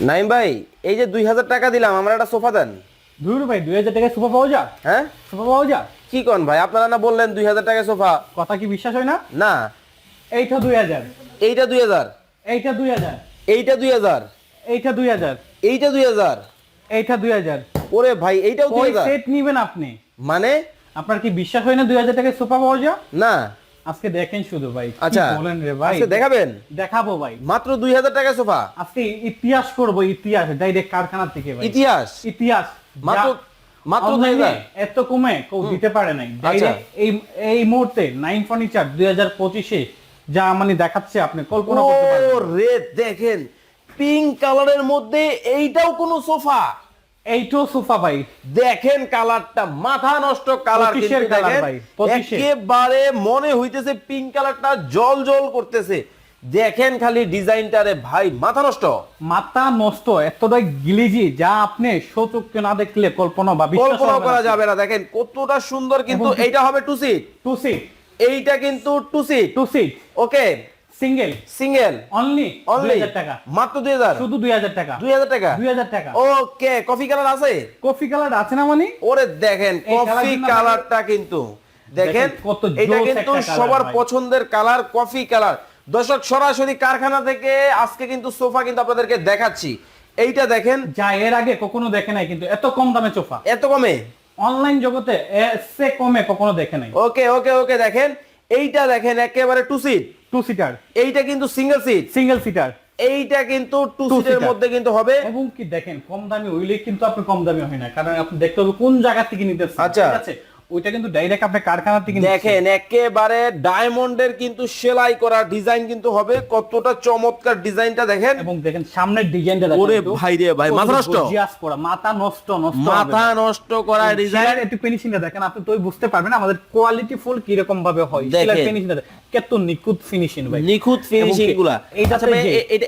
নাইম ভাই এই যে দুই হাজার টাকা দিলাম আমার একটা সোফা দেন। ধুর ভাই দুই হাজার টাকায় সোফা পাওয়া যায় হ্যাঁ? সোফা পাওয়া যায় কি কন ভাই আপনারা না বললেন দুই হাজার টাকা সোফা? কথা কি বিশ্বাস হয় না? না। এইটা দুই হাজার। এইটা দুই হাজার। এইটা দুই হাজার। এইটা দুই হাজার। এইটা দুই হাজার। এইটা দুই হাজার। এইটা দুই হাজার। ওরে ভাই এইটাও দুই হাজার। সেট নিবেন আপনি? মানে? আপনার কি বিশ্বাস হয় না দুই হাজার টাকায় সোফা পাওয়া যায় না। আজকে দেখেন শুধু ভাই আচ্ছা বলেন রে ভাই? আজকে দেখাবেন? দেখাবো ভাই। মাত্র দুই হাজার টাকা সোফা? আজকে ইতিহাস করব ইতিহাস ডাইরেক্ট কারখানা থেকে ভাই। ইতিহাস? ইতিহাস। মাত্র মাত্র দুই online-এ হাজার? এত কমে কেউ দিতে পারে নাই। আচ্ছা। এই এই মুহূর্তে নাইন ফার্নিচার দুই হাজার পঁচিশে যা মানে দেখাচ্ছে আপনি কল্পনা করতে পারেন। ও রে দেখেন পিঙ্ক কালারের মধ্যে এইটাও কোনো সোফা। এইটাও সোফা ভাই। দেখেন কালারটা মাথা নষ্ট কালার colour দেখেন। ভাই, একেবারে মনে হইতেছে পিঙ্ক কালারটা জল জল করতেছে। দেখেন খালি ডিজাইনটারে ভাই মাথা নষ্ট। মাথা নষ্ট এতটাই গিলিজি যা আপনি সচক্ষে না দেখলে কল্পনা বা কল্পনা করা যাবে না দেখেন কতটা সুন্দর কিন্তু এইটা হবে টু সিট টু সিট এইটা কিন্তু two seat two seat okay single single only only টাকা। মাত্র দুই হাজার? শুধু দুই হাজার টাকা। দুই হাজার টাকা? দুই হাজার টাকা। ওকে কফি কালার আছে? কফি কালার আছে না মানে? ওরে দেখেন কফি কালারটা কিন্তু দেখেন এটা কিন্তু সবার পছন্দের কালার কফি কালার দর্শক সরাসরি কারখানা থেকে আজকে কিন্তু সোফা কিন্তু আপনাদেরকে দেখাচ্ছি। এইটা দেখেন। যা এর আগে কখনো দেখে নাই কিন্তু এত কম দামে সোফা। এত কমে? অনলাইন জগতে এসে কমে কখনো দেখে নাই। ওকে ওকে ওকে দেখেন। এইটা দেখেন একেবারে টু সিট টু সিটার এইটা কিন্তু সিঙ্গেল সিট সিঙ্গেল সিটার এইটা কিন্তু টু সিটের মধ্যে কিন্তু হবে। এবং কি দেখেন কম দামি হইলে কিন্তু আপনি কম দামি হয় না কারণ আপনি দেখতে হবে কোন জায়গা থেকে নিতেছেন আচ্ছা। ওইটা কিন্তু ডাইরেক্ট আপনি কারখানা থেকে দেখেন একেবারে ডায়মন্ডের কিন্তু সেলাই করা ডিজাইন কিন্তু হবে। কতটা চমৎকার ডিজাইনটা দেখেন। এবং দেখেন সামনের ডিজাইনটা দেখেন ওরে ভাই রে ভাই, মাথা নষ্ট। করা, মাথা নষ্ট নষ্ট মাথা নষ্ট করা ডিজাইন একটু ফিনিশিংটা দেখেন আপনি তো বুঝতে পারবেন আমাদের কোয়ালিটি ফুল কি রকম ভাবে হয়। দেখেন। ফিনিশিংটা কত নিখুঁত ফিনিশিং ভাই। নিখুঁত ফিনিশিংগুলা এইটাতে আচ্ছা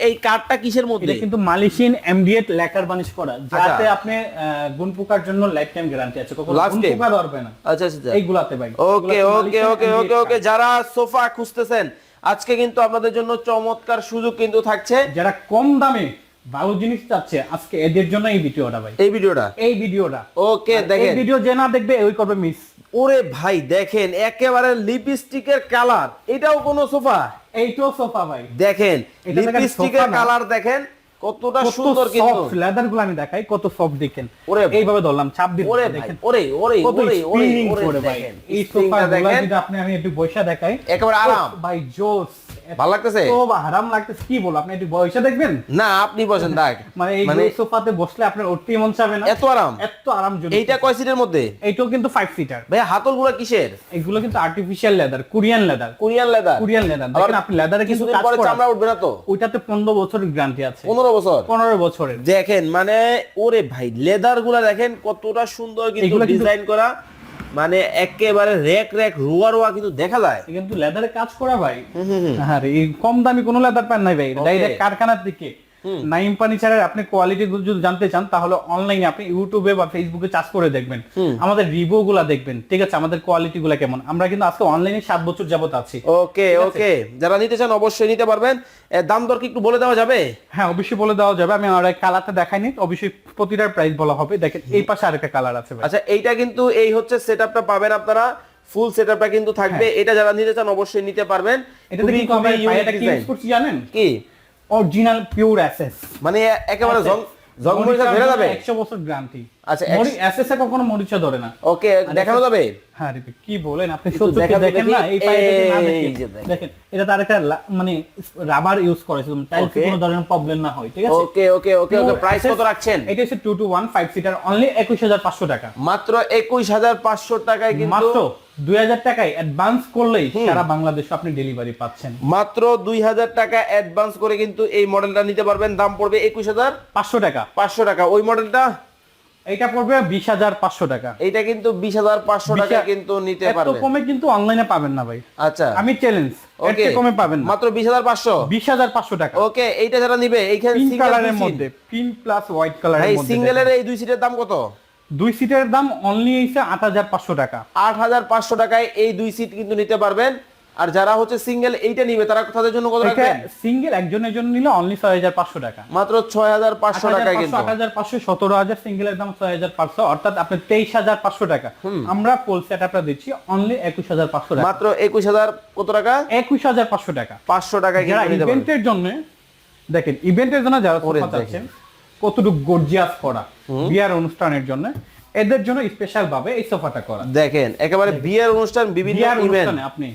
এই কার্ডটা কিসের মধ্যে? কিন্তু মালিশিন এমডিএট লেকার বানিশ করা। যাতে আচ্ছা। আপনি আহ, গুণ পোকার জন্য লাইফ টাইম গ্যারান্টি আছে। কখনো গুণ পোকা ধরবে না। আচ্ছা আচ্ছা এইগুলাতে ভাই ওকে ওকে ওকে ওকে ওকে যারা সোফা খুঁজতেছেন আজকে কিন্তু আপনাদের জন্য চমৎকার সুযোগ কিন্তু থাকছে। যারা কম দামে ভালো জিনিস চাচ্ছে আজকে এদের জন্য এই ভিডিওটা ভাই। এই ভিডিওটা? এই ভিডিওটা। ওকে এই দেখেন। ভিডিও যে না দেখবে ওই করবে মিস ওরে ভাই দেখেন একেবারে লিপস্টিকের কালার এটাও কোনো সোফা? এইটাও সোফা ভাই। দেখেন লিপস্টিকের কালার দেখেন। কতটা সুন্দর কিন্তু। লেদারগুলো আমি দেখাই কত সফট দেখেন। ওরে এইভাবে ধরলাম চাপ দিন ওরে দেখেন। ওরে ওরে ওরে ওরে ওরে দেখেন। এই সোফা দেখেন। আপনি আমি একটু বৈশা দেখাই। একেবারে আরাম। ভাই জোস। ভালো লাগতেছে? তো আরাম লাগতেছে। কি বল আপনি একটু দেখবেন? না আপনি বসেন দেখ মানে এই মানে সোফাতে বসলে আপনার উঠতেই মন চাবে না। এত আরাম। এত আরাম জন্য। এইটা কয় সিটের মধ্যে? এইটাও কিন্তু সিটার ভাই কিসের? এগুলো কিন্তু artificial leather Korean leather Korean leather Korean leather দেখেন আপনি লেদারে কিছুদিন কাজ পরে চামড়া উঠবে না তো? ওইটাতে পনেরো বছরের গ্যারান্টি আছে। পনেরো বছর? পনেরো বছরের। দেখেন মানে ওরে ভাই লেদারগুলা দেখেন কতটা সুন্দর কিন্তু- ডিজাইন করা। মানে একেবারে রেক রেক রুয়া রুয়া কিন্তু দেখা যায়। কিন্তু লেদারে কাজ করা ভাই। আর এই কম দামি কোনো লেদার পান নাই ভাই। ডাইরেক্ট কারখানার দিকে। নাইম ফার্নিচারের আপনি কোয়ালিটি যদি জানতে চান তাহলে অনলাইনে আপনি ইউটিউবে বা ফেসবুকে চার্জ করে দেখবেন। আমাদের রিভিউ গুলা দেখবেন। ঠিক আছে আমাদের কোয়ালিটি গুলা কেমন? আমরা কিন্তু আজকে অনলাইনে সাত বছর যাবত আছি। ওকে ওকে যারা নিতে চান অবশ্যই নিতে পারবেন। দাম দর কি একটু বলে দেওয়া যাবে? হ্যাঁ অবশ্যই বলে দেওয়া যাবে। আমি আর কালারটা দেখাইনি অবশ্যই প্রতিটার প্রাইস বলা হবে। দেখেন এই পাশে আরেকটা কালার আছে আচ্ছা এইটা কিন্তু এই হচ্ছে সেটআপটা পাবেন আপনারা। ফুল সেটআপটা কিন্তু থাকবে। এটা যারা নিতে চান অবশ্যই নিতে পারবেন। এটা কি। জানেন? কি? অরিজিনাল পিওর অ্যাসেস মানে একেবারে জং জং মরিচা ধরে যাবে? একশো বছর গ্যারান্টি আচ্ছা, একশো- অ্যাসেস এ কখনো মরিচা ধরে না। ওকে দেখানো যাবে? হ্যাঁ রে, কি বলেন আপনি? সত্যি দেখেন না? এই পায়েটা না দেখেন, দেখেন। এটা তার একটা মানে রাবার ইউজ করেছে টাইলস Okay. কোনো ধরনের প্রবলেম না হয় ঠিক আছে? ওকে ওকে ওকে ওকে প্রাইস কত রাখছেন? এটা হচ্ছে two two one five seater only একুশ হাজার পাঁচশো টাকা। মাত্র একুশ হাজার পাঁচশো টাকায় কিন্তু মাত্র? দুই হাজার টাকায় অ্যাডভান্স করলেই সারা বাংলাদেশে আপনি ডেলিভারি পাচ্ছেন। মাত্র দুই হাজার টাকা অ্যাডভান্স করে কিন্তু এই মডেলটা নিতে পারবেন। দাম পড়বে একুশ হাজার। পাঁচশো টাকা। পাঁচশো টাকা। ওই মডেলটা এটা পড়বে বিশ হাজার পাঁচশো টাকা। এইটা কিন্তু বিশ হাজার পাঁচশো টাকা কিন্তু নিতে পারবেন। কমে কিন্তু অনলাইনে পাবেন না ভাই। আচ্ছা। আমি চ্যালেঞ্জ ওকে কমে পাবেন মাত্র বিশ হাজার পাঁচশো? বিশ হাজার পাঁচশো টাকা। ওকে এইটা যারা নিবে এইখানে কালারের মধ্যে পিঙ্ক প্লাস হোয়াইট কালারের মধ্যে সিঙ্গেলের এই দুই সিটের দাম কত? দুই সিটের দাম অনলি হইছে আট হাজার পাঁচশো টাকা। আট হাজার পাঁচশো টাকায় এই দুই সিট কিন্তু নিতে পারবেন। আর যারা হচ্ছে সিঙ্গেল এইটা নিবে তারা তাদের জন্য কত রাখবেন? সিঙ্গেল একজনের জন্য নিলে অনলি ছয় হাজার পাঁচশো টাকা। মাত্র ছয় হাজার পাঁচশো টাকায় কিন্তু। আট হাজার পাঁচশো সতেরো হাজার সিঙ্গেলের দাম ছয় হাজার পাঁচশো অর্থাৎ আপনি তেইশ হাজার পাঁচশো টাকা। আমরা সেট আপটা দিচ্ছি অনলি একুশ হাজার পাঁচশো টাকা। মাত্র একুশ হাজার কত টাকা? একুশ হাজার পাঁচশো টাকা। পাঁচশো টাকায় যারা কিন্তু নিতে পারবেন। ইভেন্টের জন্য দেখেন ইভেন্টের জন্য যারা ওরে সোফা চাচ্ছেন কতটুকু গর্জিয়াস করা বিয়ার অনুষ্ঠানের জন্য। এদের জন্য স্পেশাল ভাবে এই সোফাটা করা। দেখেন একেবারে বিয়ের অনুষ্ঠান বিভিন্ন ইভেন্ট আপনি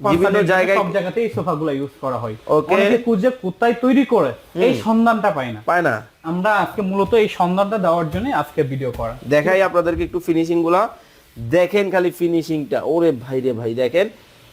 বিভিন্ন জায়গায়- সব জায়গাতে এই সোফাগুলো ইউজ করা হয়. অনেকে কোথায় তৈরি করে এই সন্ধানটা পায় না। পায় না। আমরা আজকে মূলত এই সন্ধানটা দেওয়ার জন্য আজকে ভিডিও করা। দেখাই আপনাদেরকে একটু ফিনিশিংগুলা। দেখেন খালি ফিনিশিংটা ওরে ভাই রে ভাই দেখেন।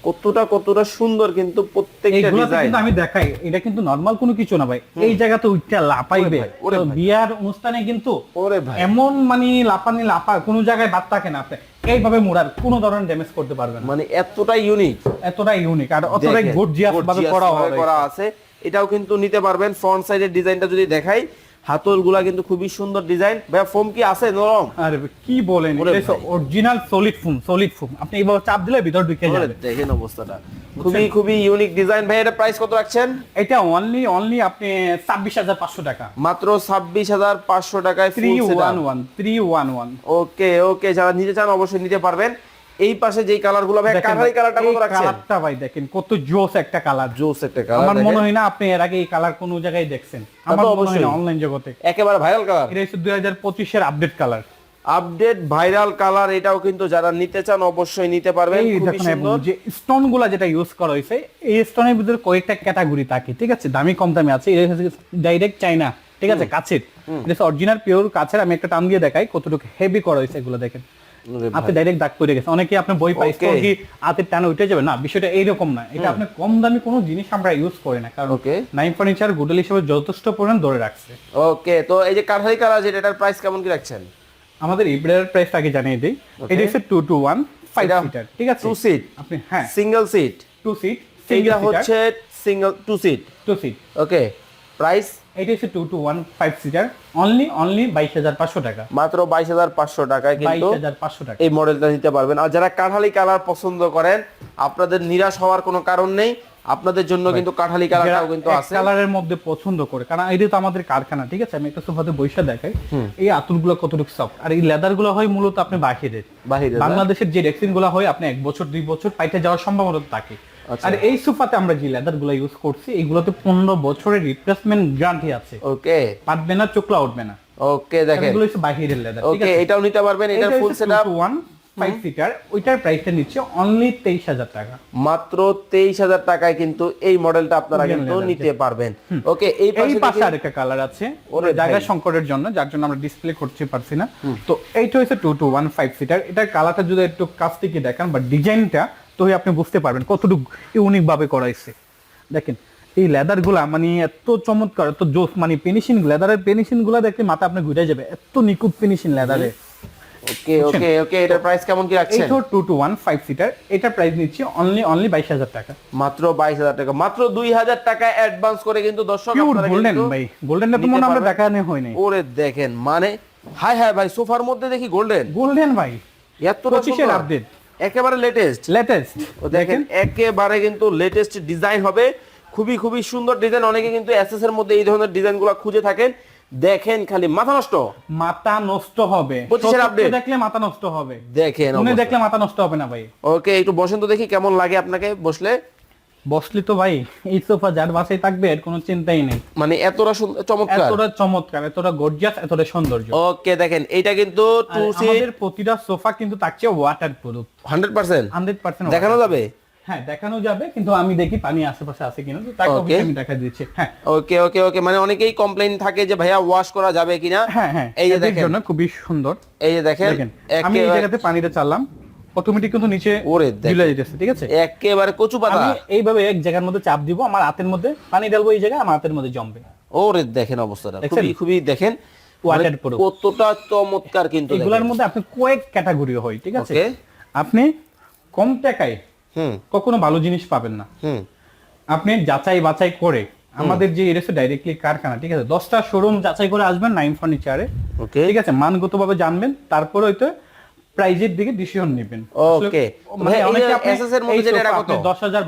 কতটা কতটা সুন্দর কিন্তু প্রত্যেকটা ডিজাইন আমি দেখাই এটা কিন্তু নর্মাল কোনো কিছু না ভাই। এই জায়গাতে উঠটা লাপাইবে ওরে তো। বিয়ার অনুষ্ঠানে কিন্তু ওরে ভাই। এমন মানে লাপানি লাপা কোনো জায়গায় বাদ থাকে না আপনি। এইভাবে মোড়ার কোনো ধরনের ড্যামেজ করতে পারবেন না। মানে এতটাই ইউনিক এতটা ইউনিক আর অতটাই গর্জিয়াস ভাবে করা করা আছে। এটাও কিন্তু নিতে পারবেন ফ্রন্ট সাইডের ডিজাইনটা যদি দেখাই হাতলগুলা কিন্তু খুবই সুন্দর ডিজাইন। ভাইয়া ফোম কি আছে? নরম? আরে কি বলেন? এটা original solid foam solid foam আপনি এইভাবে চাপ দিলে ভিতর ঢুকে যাবে। দেখেন অবস্থাটা। খুবই খুবই ইউনিক ডিজাইন ভাই এটা প্রাইস কত রাখছেন? এটা অনলি অনলি আপনি ছাব্বিশ হাজার পাঁচশো টাকা। মাত্র ছাব্বিশ হাজার পাঁচশো টাকায় three one one three one one okay okay যারা নিতে চান অবশ্যই নিতে পারবেন। এই পাশে যেই কালারগুলো ভাই কাঠারি কালারটা কত রাখছেন? কালারটা ভাই দেখেন কত জোস একটা কালার। জোস একটা কালার আমার মনে হয় না আপনি এর আগে এই কালার কোন জায়গায় দেখছেন। আমার মনে হয় অনলাইন জগতে। একেবারে ভাইরাল কালার। এটা হচ্ছে দুই হাজার পঁচিশের update colour. Update viral colour এটাও কিন্তু যারা নিতে চান অবশ্যই নিতে পারবেন। খুবই সুন্দর। যে স্টোনগুলা যেটা ইউজ করা হয়েছে এই স্টোনের ভিতরে কয়েকটা ক্যাটাগরি থাকে ঠিক আছে? দামি কম দামি আছে ডাইরেক্ট চাইনা ঠিক আছে? কাছের। অরিজিনাল পিওর কাছের। আমি একটা টান দিয়ে দেখাই কতটুকু হেভি করা হয়েছে এগুলো দেখেন। হাতে ডাইরেক্ট দাগ পড়ে গেছে। অনেকে আপনি বই পাই কি হাতের টানে উঠে যাবে। না বিষয়টা এইরকম না এটা আপনি কম দামি কোনো জিনিস আমরা ইউজ করি না। কারণ Okay. নাইম ফার্নিচার গুডল হিসেবে যথেষ্ট পরিমাণ ধরে রাখছে। ওকে তো এই যে কাঠারি কালার যেটা এটার প্রাইস কেমন কি রাখছেন? আমাদের ইব্রের প্রাইস আগে জানিয়ে দিই। এটা হচ্ছে two two one five seater ঠিক আছে? টু সিট আপনি হ্যাঁ। Single seat two seat single হচ্ছে single two seat two seat okay price? এটা হচ্ছে two two one five seater only only বাইশ হাজার পাঁচশো টাকা। মাত্র বাইশ হাজার পাঁচশো টাকায় কিন্তু পাঁচশো টাকা। এই মডেলটা নিতে পারবেন। আর যারা কাঠালি কালার পছন্দ করেন আপনাদের নিরাশ হওয়ার কোনো কারণ নেই। আপনাদের জন্য কিন্তু কাঠালি কালারটাও কিন্তু আছে। কালারের মধ্যে পছন্দ করে কারণ এটা তো আমাদের কারখানা ঠিক আছে? আমি একটা সোফাতে বৈশা দেখাই। এই আতুরগুলো কতটুকু সফট আর এই লেদারগুলো হয় মূলত আপনি বাহিরের। বাহিরে বাংলাদেশের যে রেক্সিনগুলো হয় আপনি এক বছর দুই বছর পাইতে যাওয়ার সম্ভাবনা থাকে। আর এই সোফাতে আমরা যে লেদারগুলো ইউজ করছি এইগুলোতে পনেরো বছরের রিপ্লেসমেন্ট গ্যারান্টি আছে। ওকে পাতবে না চোখলা উঠবে না। ওকে দেখেন। এগুলো হচ্ছে বাহিরের লেদার ঠিক ওকে এটাও নিতে পারবেন এটার full setup one five seater ওইটার প্রাইসটা নিচ্ছে অনলি তেইশ হাজার টাকা। মাত্র তেইশ হাজার টাকায় কিন্তু এই মডেলটা আপনারা কিন্তু নিতে পারবেন। ওকে এই পাশে আরেকটা কালার আছে ওরে জায়গা সংকটের জন্য যার জন্য আমরা ডিসপ্লে করতে পারছি না। তো এইটা হচ্ছে two two one five seater এটার কালারটা যদি একটু কাছ থেকে দেখান বা ডিজাইনটা তো আপনি বুঝতে পারবেন কতটুকু ইউনিক ভাবে করাইছে। দেখেন এই লেদারগুলা মানে এত চমৎকার এত জোস মানে ফিনিশিং লেদারের ফিনিশিংগুলা দেখলে মাথা আপনি ঘুরে যাবে। এত নিখুঁত ফিনিশিং লেদারে। ওকে ওকে ওকে এটার প্রাইস কেমন কি রাখছেন? এইটা two two one five seater এটার প্রাইস নিচ্ছি অনলি অনলি বাইশ হাজার টাকা। মাত্র বাইশ হাজার টাকা মাত্র দুই হাজার টাকা অ্যাডভান্স করে কিন্তু দর্শক আপনারা গোল্ডেন ভাই গোল্ডেনটা তো মনে আমরা। দেখানো হয়নি ওরে দেখেন মানে হাই হাই ভাই সোফার মধ্যে দেখি গোল্ডেন গোল্ডেন ভাই এত পঁচিশের সুন্দর। আপডেট একেবারে লেটেস্ট লেটেস্ট ও দেখেন একেবারে কিন্তু লেটেস্ট ডিজাইন হবে। খুবই খুবই সুন্দর ডিজাইন অনেকে কিন্তু এসএস এর মধ্যে এই ধরনের ডিজাইনগুলো খুঁজে থাকেন। দেখেন খালি মাথা নষ্ট। মাথা নষ্ট হবে। পঁচিশের আপডেট দেখলে মাথা নষ্ট হবে। দেখেন দেখলে মাথা নষ্ট হবে না ভাই। ওকে একটু বসেন তো দেখি কেমন লাগে আপনাকে বসলে। বসলি তো ভাই এই সোফা যার বাসায় থাকবে এর কোনো চিন্তাই নেই। মানে এতটা চমৎকার। এতটা চমৎকার এতটা গর্জিয়াস এতটা সৌন্দর্য। ওকে দেখেন এটা কিন্তু আমাদের প্রতিটা সোফা কিন্তু থাকছে waterproof hundred percent hundred percent দেখানো যাবে? হ্যাঁ দেখানো যাবে কিন্তু আমি দেখি পানি আশেপাশে আছে কিনা তো তাকে আমি দেখা দিচ্ছি। হ্যাঁ। ওকে ওকে ওকে মানে অনেকেই কমপ্লেইন থাকে যে ভাইয়া ওয়াশ করা যাবে কিনা? হ্যাঁ হ্যাঁ এই যে দেখেন। জন্য খুবই সুন্দর। এই যে দেখেন আমি এই জায়গাতে পানিটা চাললাম অটোমেটিক কিন্তু নিচে ওরে। ঝুলে যেতেছে ঠিক আছে? একেবারে কচু পাতা। আমি এইভাবে এক জায়গার মধ্যে চাপ দিব আমার হাতের মধ্যে পানি ঢালবো এই জায়গায় আমার হাতের মধ্যে জমবে। ওরে দেখেন অবস্থাটা খুবই খুবই দেখেন। Water মানে proof। কতটা চমৎকার কিন্তু এগুলোর মধ্যে আপনি কয়েক ক্যাটাগরি হয় ঠিক আছে? আপনি কম টাকায় হুম। কখনো ভালো জিনিস পাবেন না। হুম। আপনি যাচাই বাছাই করে আমাদের যে এরেছে ডাইরেক্টলি কারখানা ঠিক আছে? দশটা শোরুম যাচাই করে আসবেন নাইন ফার্নিচারে ওকে। ঠিক আছে? মানগতভাবে জানবেন তারপর হয়তো প্রাইজের দিকে ডিসিশন নেবেন। Okay. মানে অনেকে আপনি SS এর মধ্যে যেটা এটা সোফা কত? আপনি দশ হাজার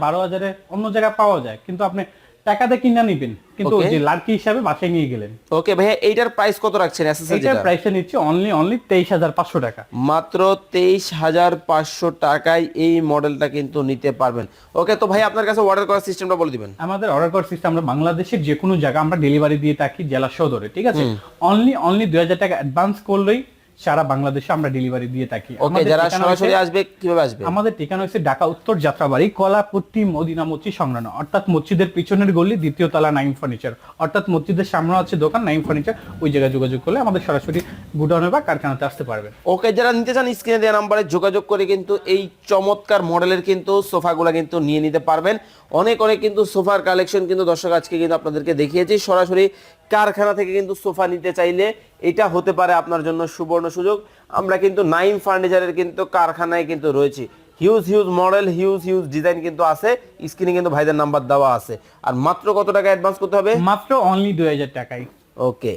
অন্য জায়গায় পাওয়া যায় কিন্তু আপনি টাকাতে কিনা নিবেন। কিন্তু. যে লাড়কি হিসাবে বাসায় নিয়ে গেলেন। ওকে ভাইয়া এইটার প্রাইস কত রাখছেন এসএস এর এটার যেটা? প্রাইসে নিচ্ছে অনলি অনলি তেইশ হাজার পাঁচশো টাকা। মাত্র তেইশ হাজার পাঁচশো টাকায় এই মডেলটা কিন্তু নিতে পারবেন। ওকে তো ভাই আপনার কাছে অর্ডার করার সিস্টেমটা বলে দিবেন। আমাদের অর্ডার করার সিস্টেম আমরা বাংলাদেশের যে কোনো জায়গা আমরা ডেলিভারি দিয়ে থাকি জেলা সদরে ঠিক আছে? অনলি অনলি দুই হাজার টাকা অ্যাডভান্স করলেই সারা বাংলাদেশে আমরা ডেলিভারি দিয়ে থাকি। ওকে যারা সরাসরি আসবে কীভাবে আসবে? আমাদের ঠিকানা হচ্ছে ঢাকা উত্তর যাত্রাবাড়ি কলাপট্টি মদিনা মসজিদ সংলগ্ন। অর্থাৎ মসজিদের পিছনের গলি দ্বিতীয় তলা নাইম ফার্নিচার অর্থাৎ মসজিদের সামনে আছে দোকান নাইম ফার্নিচার ওই জায়গায় যোগাযোগ করলে আমাদের সরাসরি গুডাউনে বা কারখানাতে আসতে পারবেন। ওকে যারা নিতে চান স্ক্রিনে দেওয়া নাম্বারে যোগাযোগ করে কিন্তু এই চমৎকার মডেলের কিন্তু সোফাগুলো কিন্তু নিয়ে নিতে পারবেন। অনেক অনেক কিন্তু সোফার কালেকশন কিন্তু দর্শক আজকে কিন্তু আপনাদেরকে দেখিয়েছি। সরাসরি কারখানা থেকে কিন্তু সোফা নিতে চাইলে এটা হতে পারে আপনার জন্য সুবর্ণ সুযোগ। আমরা কিন্তু নাইম ফার্নিচারের কিন্তু কারখানায় কিন্তু রয়েছি। Huge huge model huge huge design কিন্তু আছে। স্ক্রিনে কিন্তু ভাইদের নাম্বার দেওয়া আছে। আর মাত্র কত টাকা অ্যাডভান্স করতে হবে? মাত্র অনলি দু হাজার টাকায়। ওকে